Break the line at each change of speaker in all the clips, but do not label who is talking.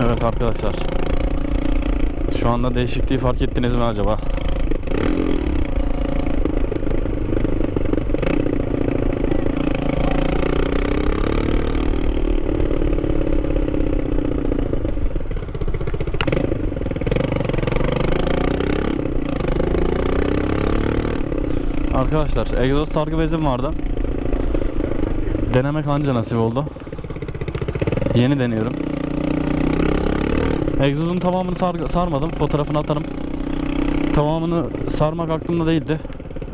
Evet arkadaşlar. Şu anda değişikliği fark ettiniz mi acaba? Arkadaşlar egzoz sargı bezim vardı. Denemek anca nasip oldu. Yeni deniyorum. Egzozun tamamını sar- sarmadım. Fotoğrafını atarım. Tamamını sarmak aklımda değildi.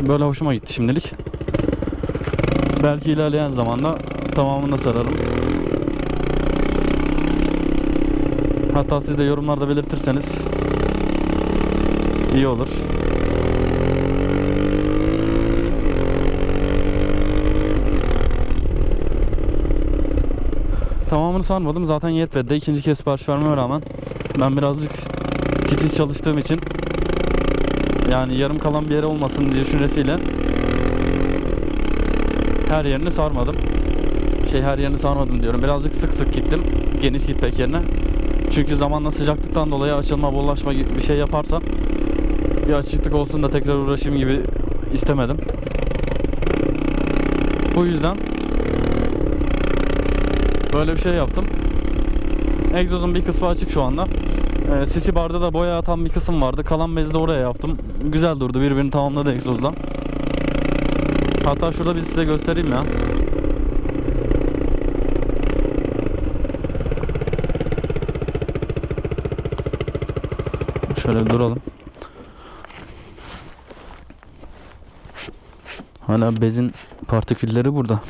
Böyle hoşuma gitti şimdilik. Belki ilerleyen zamanda tamamını sararım. Hatta siz de yorumlarda belirtirseniz iyi olur. Tamamını sarmadım. Zaten yetmedi. İkinci kez sipariş vermeme rağmen ben birazcık titiz çalıştığım için yani yarım kalan bir yere olmasın diye düşüncesiyle her yerini sarmadım. Şey her yerini sarmadım diyorum. Birazcık sık sık gittim. Geniş gitmek yerine. Çünkü zamanla sıcaklıktan dolayı açılma, bollaşma gibi bir şey yaparsam bir açıklık olsun da tekrar uğraşayım gibi istemedim. Bu yüzden Böyle bir şey yaptım. Egzozun bir kısmı açık şu anda. Ee, sisi barda da boya atan bir kısım vardı. Kalan bezi oraya yaptım. Güzel durdu. Birbirini tamamladı egzozla. Hatta şurada bir size göstereyim ya. Şöyle duralım. Hala bezin partikülleri burada.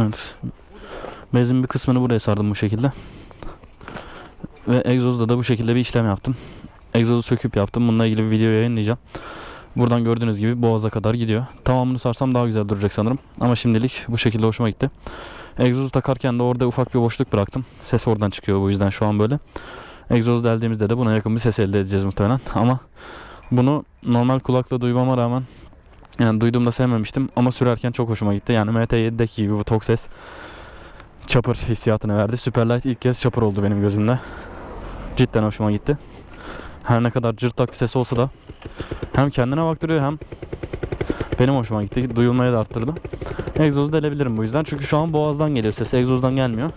Evet. Bezin bir kısmını buraya sardım bu şekilde. Ve egzozda da bu şekilde bir işlem yaptım. Egzozu söküp yaptım. Bununla ilgili bir video yayınlayacağım. Buradan gördüğünüz gibi boğaza kadar gidiyor. Tamamını sarsam daha güzel duracak sanırım. Ama şimdilik bu şekilde hoşuma gitti. Egzozu takarken de orada ufak bir boşluk bıraktım. Ses oradan çıkıyor bu yüzden şu an böyle. Egzoz deldiğimizde de buna yakın bir ses elde edeceğiz muhtemelen. Ama bunu normal kulakla duymama rağmen yani duyduğumda sevmemiştim ama sürerken çok hoşuma gitti. Yani MT7'deki gibi bu tok ses chopper hissiyatını verdi. Superlight ilk kez chopper oldu benim gözümde. Cidden hoşuma gitti. Her ne kadar cırtlak bir ses olsa da hem kendine baktırıyor hem benim hoşuma gitti. Duyulmayı da arttırdı. Egzozu delebilirim bu yüzden. Çünkü şu an boğazdan geliyor ses. Egzozdan gelmiyor.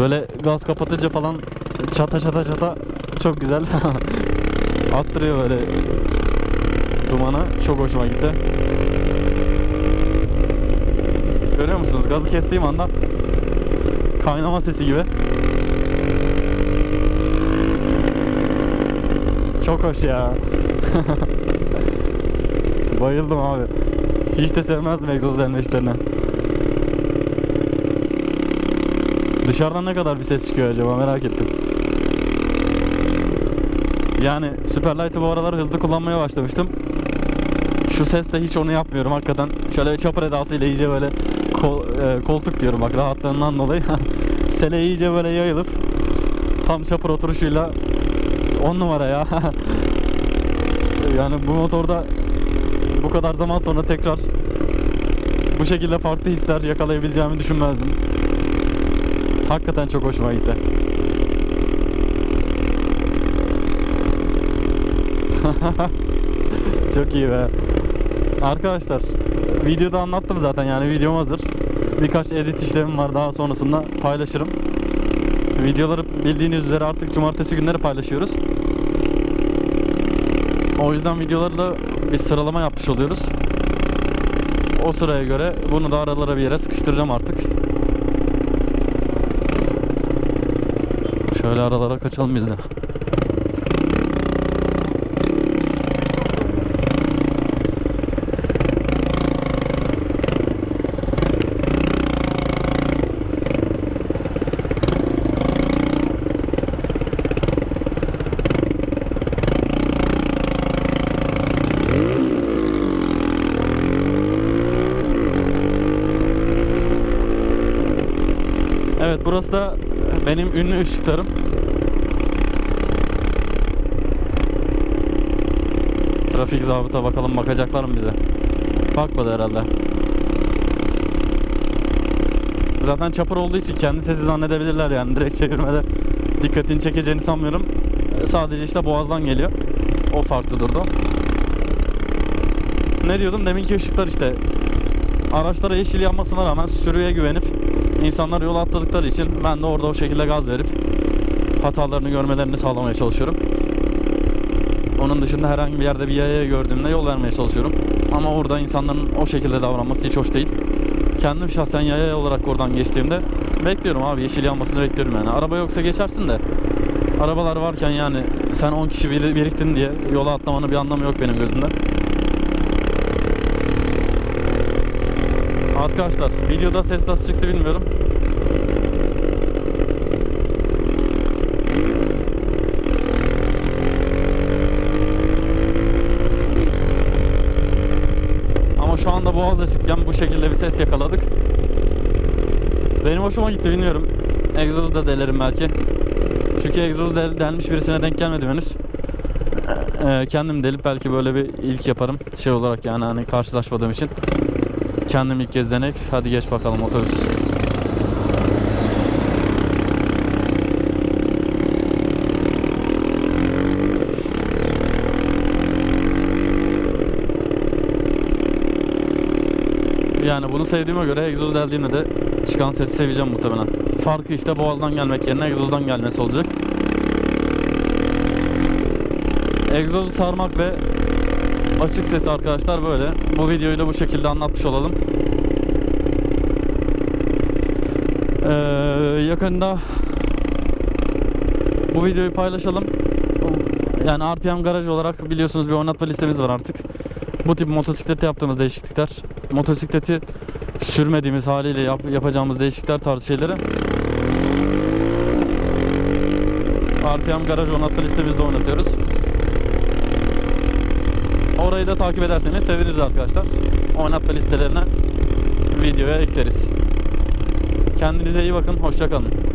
Böyle gaz kapatınca falan çata çata çata çok güzel. Attırıyor böyle dumanı. Çok hoşuma gitti. Görüyor musunuz? Gazı kestiğim anda kaynama sesi gibi. Çok hoş ya. Bayıldım abi. Hiç de sevmezdim egzoz delme işlerini. Dışarıdan ne kadar bir ses çıkıyor acaba merak ettim. Yani Superlight'ı bu aralar hızlı kullanmaya başlamıştım. Şu sesle hiç onu yapmıyorum hakikaten. Şöyle chopper edasıyla iyice böyle kol- e, koltuk diyorum bak rahatlığından dolayı. Sele iyice böyle yayılıp tam chopper oturuşuyla 10 numara ya. yani bu motorda bu kadar zaman sonra tekrar bu şekilde farklı hisler yakalayabileceğimi düşünmezdim. Hakikaten çok hoşuma gitti. Çok iyi be. Arkadaşlar videoda anlattım zaten yani videom hazır. Birkaç edit işlemim var daha sonrasında paylaşırım. Videoları bildiğiniz üzere artık cumartesi günleri paylaşıyoruz. O yüzden videoları da bir sıralama yapmış oluyoruz. O sıraya göre bunu da aralara bir yere sıkıştıracağım artık. Şöyle aralara kaçalım biz de. Evet burası da benim ünlü ışıklarım. Trafik zabıta bakalım bakacaklar mı bize? Bakmadı herhalde. Zaten çapır olduğu için kendi sesi zannedebilirler yani direkt çevirmede dikkatini çekeceğini sanmıyorum. Ee, sadece işte boğazdan geliyor. O farklı durdu. Ne diyordum? Deminki ışıklar işte. Araçlara yeşil yanmasına rağmen sürüye güvenip insanlar yola atladıkları için ben de orada o şekilde gaz verip hatalarını görmelerini sağlamaya çalışıyorum. Onun dışında herhangi bir yerde bir yaya gördüğümde yol vermeye çalışıyorum. Ama orada insanların o şekilde davranması hiç hoş değil. Kendim şahsen yaya olarak oradan geçtiğimde bekliyorum abi yeşil yanmasını bekliyorum yani. Araba yoksa geçersin de arabalar varken yani sen 10 kişi bir- biriktin diye yola atlamanın bir anlamı yok benim gözümde. Arkadaşlar videoda ses nasıl çıktı bilmiyorum. Ama şu anda boğaz açıkken bu şekilde bir ses yakaladık. Benim hoşuma gitti bilmiyorum. Egzozu da delerim belki. Çünkü egzoz del- delmiş birisine denk gelmedim henüz. Ee, kendim delip belki böyle bir ilk yaparım. Şey olarak yani hani karşılaşmadığım için. Kendim ilk kez deneyip hadi geç bakalım otobüs. Yani bunu sevdiğime göre egzoz deldiğimde de çıkan sesi seveceğim muhtemelen. Farkı işte boğazdan gelmek yerine egzozdan gelmesi olacak. Egzozu sarmak ve açık ses arkadaşlar böyle. Bu videoyu da bu şekilde anlatmış olalım. Ee, yakında bu videoyu paylaşalım. Yani RPM Garaj olarak biliyorsunuz bir oynatma listemiz var artık. Bu tip motosiklette yaptığımız değişiklikler, motosikleti sürmediğimiz haliyle yap- yapacağımız değişiklikler tarzı şeyleri RPM Garaj oynatma listemizde oynatıyoruz. Orayı da takip ederseniz seviniriz arkadaşlar. Oynatma listelerine videoya ekleriz. Kendinize iyi bakın. Hoşçakalın.